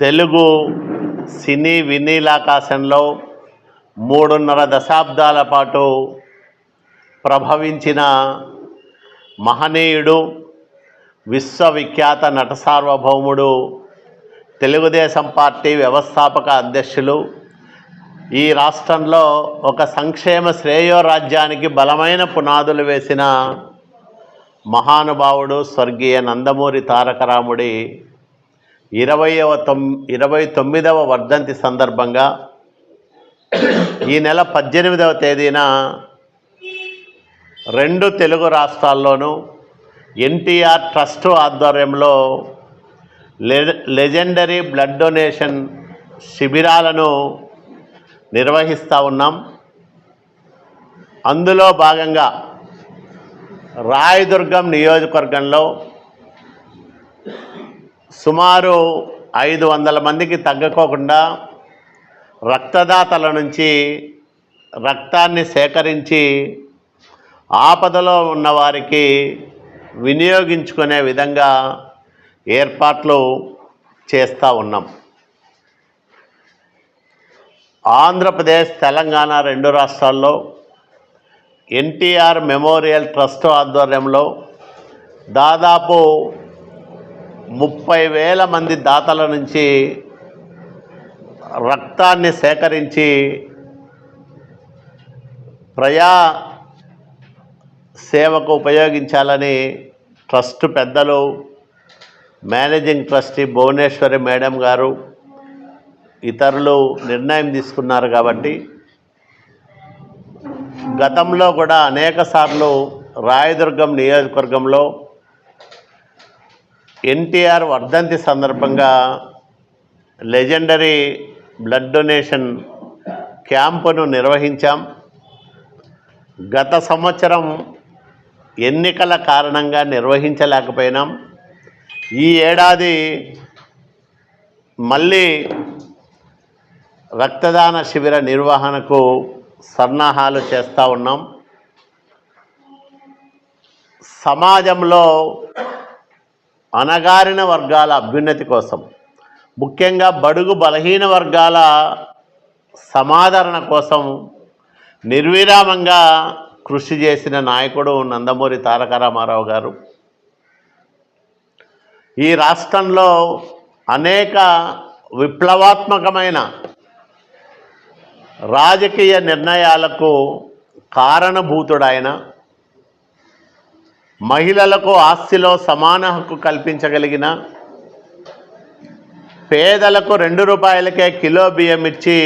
తెలుగు సినీ వినీలాకాశంలో మూడున్నర దశాబ్దాల పాటు ప్రభవించిన మహనీయుడు విశ్వవిఖ్యాత నట సార్వభౌముడు తెలుగుదేశం పార్టీ వ్యవస్థాపక అధ్యక్షులు. ఈ రాష్ట్రంలో ఒక సంక్షేమ శ్రేయో రాజ్యానికి బలమైన పునాదులు వేసిన మహానుభావుడు స్వర్గీయ నందమూరి తారకరాముడి ఇరవయవ తొమ్ ఇరవై తొమ్మిదవ వర్ధంతి సందర్భంగా ఈ నెల పద్దెనిమిదవ తేదీన రెండు తెలుగు రాష్ట్రాల్లోనూ ఎన్టీఆర్ ట్రస్ట్ ఆధ్వర్యంలో లె లెజెండరీ బ్లడ్ డొనేషన్ శిబిరాలను నిర్వహిస్తూ ఉన్నాం. అందులో భాగంగా రాయదుర్గం నియోజకవర్గంలో సుమారు ఐదు వందల మందికి తగ్గకోకుండా రక్తదాతల నుంచి రక్తాన్ని సేకరించి ఆపదలో ఉన్నవారికి వినియోగించుకునే విధంగా ఏర్పాట్లు చేస్తూ ఉన్నాం. ఆంధ్రప్రదేశ్ తెలంగాణ రెండు రాష్ట్రాల్లో ఎన్టీఆర్ మెమోరియల్ ట్రస్ట్ ఆధ్వర్యంలో దాదాపు ముప్పై వేల మంది దాతల నుంచి రక్తాన్ని సేకరించి ప్రజా సేవకు ఉపయోగించాలని ట్రస్ట్ పెద్దలు మేనేజింగ్ ట్రస్టీ భువనేశ్వరి మేడం గారు ఇతరులు నిర్ణయం తీసుకున్నారు కాబట్టి గతంలో కూడా అనేక సార్లు రాయదుర్గం నియోజకవర్గంలో ఎన్టీఆర్ వర్ధంతి సందర్భంగా లెజెండరీ బ్లడ్ డొనేషన్ క్యాంపును నిర్వహించాం. గత సంవత్సరం ఎన్నికల కారణంగా నిర్వహించలేకపోయినాం. ఈ ఏడాది మళ్ళీ రక్తదాన శిబిర నిర్వహణకు సన్నాహాలు చేస్తూ ఉన్నాం. సమాజంలో అణగారిన వర్గాల అభ్యున్నతి కోసం ముఖ్యంగా బడుగు బలహీన వర్గాల సమాదరణ కోసం నిర్విరామంగా కృషి చేసిన నాయకుడు నందమూరి తారక రామారావు గారు. ఈ రాష్ట్రంలో అనేక విప్లవాత్మకమైన రాజకీయ నిర్ణయాలకు కారణభూతుడైన మహిళలకు ఆస్తిలో సమాన హక్కు కల్పించగలిగిన పేదలకు రెండు రూపాయలకే కిలో బియ్యం ఇచ్చి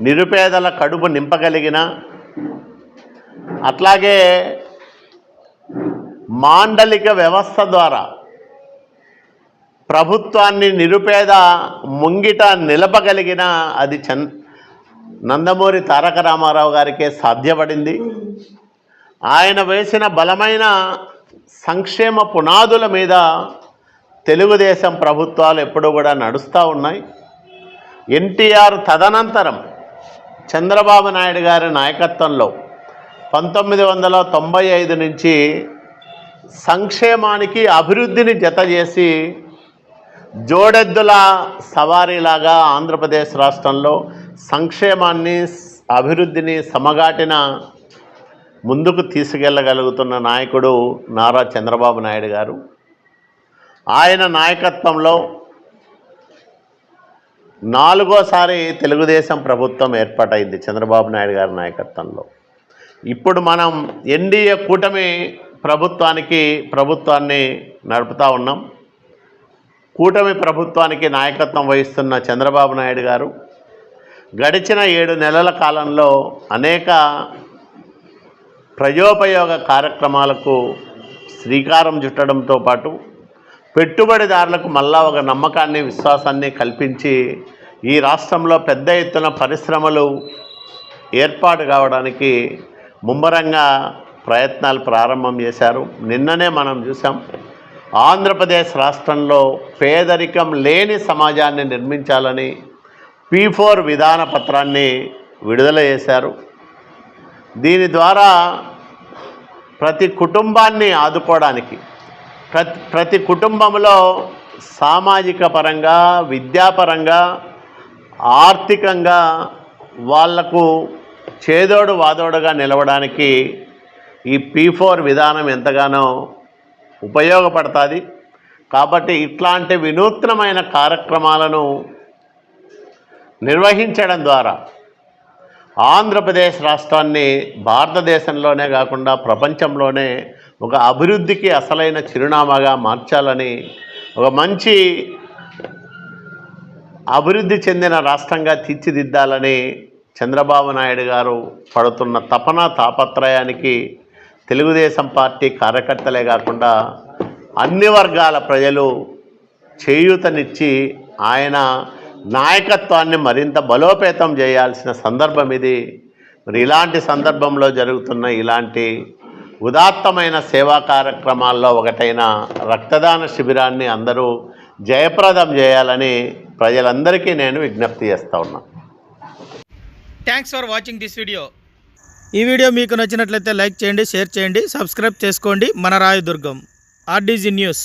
నిరుపేదల కడుపు నింపగలిగిన అట్లాగే మాండలిక వ్యవస్థ ద్వారా ప్రభుత్వాన్ని నిరుపేద ముంగిట నిలపగలిగిన అది చంద్ నందమూరి తారక రామారావు గారికే సాధ్యపడింది. ఆయన వేసిన బలమైన సంక్షేమ పునాదుల మీద తెలుగుదేశం ప్రభుత్వాలు ఎప్పుడూ కూడా నడుస్తూ ఉన్నాయి. ఎన్టీఆర్ తదనంతరం చంద్రబాబు నాయుడు గారి నాయకత్వంలో పంతొమ్మిది వందల తొంభై ఐదు నుంచి సంక్షేమానికి అభివృద్ధిని జత చేసి జోడెద్దుల సవారీలాగా ఆంధ్రప్రదేశ్ రాష్ట్రంలో సంక్షేమాన్ని అభివృద్ధిని సమగాటిన ముందుకు తీసుకెళ్ళగలుగుతున్న నాయకుడు నారా చంద్రబాబు నాయుడు గారు. ఆయన నాయకత్వంలో నాలుగోసారి తెలుగుదేశం ప్రభుత్వం ఏర్పాటైంది చంద్రబాబు నాయుడు గారి నాయకత్వంలో. ఇప్పుడు మనం ఎన్డీఏ కూటమి ప్రభుత్వానికి ప్రభుత్వాన్ని నడుపుతూ ఉన్నాం. కూటమి ప్రభుత్వానికి నాయకత్వం వహిస్తున్న చంద్రబాబు నాయుడు గారు గడిచిన ఏడు నెలల కాలంలో అనేక ప్రజోపయోగ కార్యక్రమాలకు శ్రీకారం చుట్టడంతో పాటు పెట్టుబడిదారులకు మళ్ళా ఒక నమ్మకాన్ని విశ్వాసాన్ని కల్పించి ఈ రాష్ట్రంలో పెద్ద ఎత్తున పరిశ్రమలు ఏర్పాటు కావడానికి ముమ్మరంగా ప్రయత్నాలు ప్రారంభం చేశారు. నిన్ననే మనం చూసాం ఆంధ్రప్రదేశ్ రాష్ట్రంలో పేదరికం లేని సమాజాన్ని నిర్మించాలని పీ ఫోర్ విధాన పత్రాన్ని విడుదల చేశారు. దీని ద్వారా ప్రతి కుటుంబాన్ని ఆదుకోవడానికి ప్రతి ప్రతి కుటుంబంలో సామాజిక పరంగా విద్యాపరంగా ఆర్థికంగా వాళ్ళకు చేదోడు వాదోడుగా నిలవడానికి ఈ పీ ఫోర్ విధానం ఎంతగానో ఉపయోగపడుతుంది. కాబట్టి ఇట్లాంటి వినూత్నమైన కార్యక్రమాలను నిర్వహించడం ద్వారా ఆంధ్రప్రదేశ్ రాష్ట్రాన్ని భారతదేశంలోనే కాకుండా ప్రపంచంలోనే ఒక అభివృద్ధికి అసలైన చిరునామాగా మార్చాలని ఒక మంచి అభివృద్ధి చెందిన రాష్ట్రంగా తీర్చిదిద్దాలని చంద్రబాబు నాయుడు గారు పడుతున్న తపన తాపత్రయానికి తెలుగుదేశం పార్టీ కార్యకర్తలే కాకుండా అన్ని వర్గాల ప్రజలు చేయూతనిచ్చి ఆయన నాయకత్వాన్ని మరింత బలోపేతం చేయాల్సిన సందర్భం ఇది. మరి ఇలాంటి సందర్భంలో జరుగుతున్న ఇలాంటి ఉదాత్తమైన సేవా కార్యక్రమాల్లో ఒకటైన రక్తదాన శిబిరాన్ని అందరూ జయప్రదం చేయాలని ప్రజలందరికీ నేను విజ్ఞప్తి చేస్తా ఉన్నా. Thanks for watching this video ఈ వీడియో మీకు నచ్చినట్లయితే లైక్ చేయండి షేర్ చేయండి సబ్స్క్రైబ్ చేసుకోండి. మన రాయదుర్గం ఆర్డీజీ న్యూస్.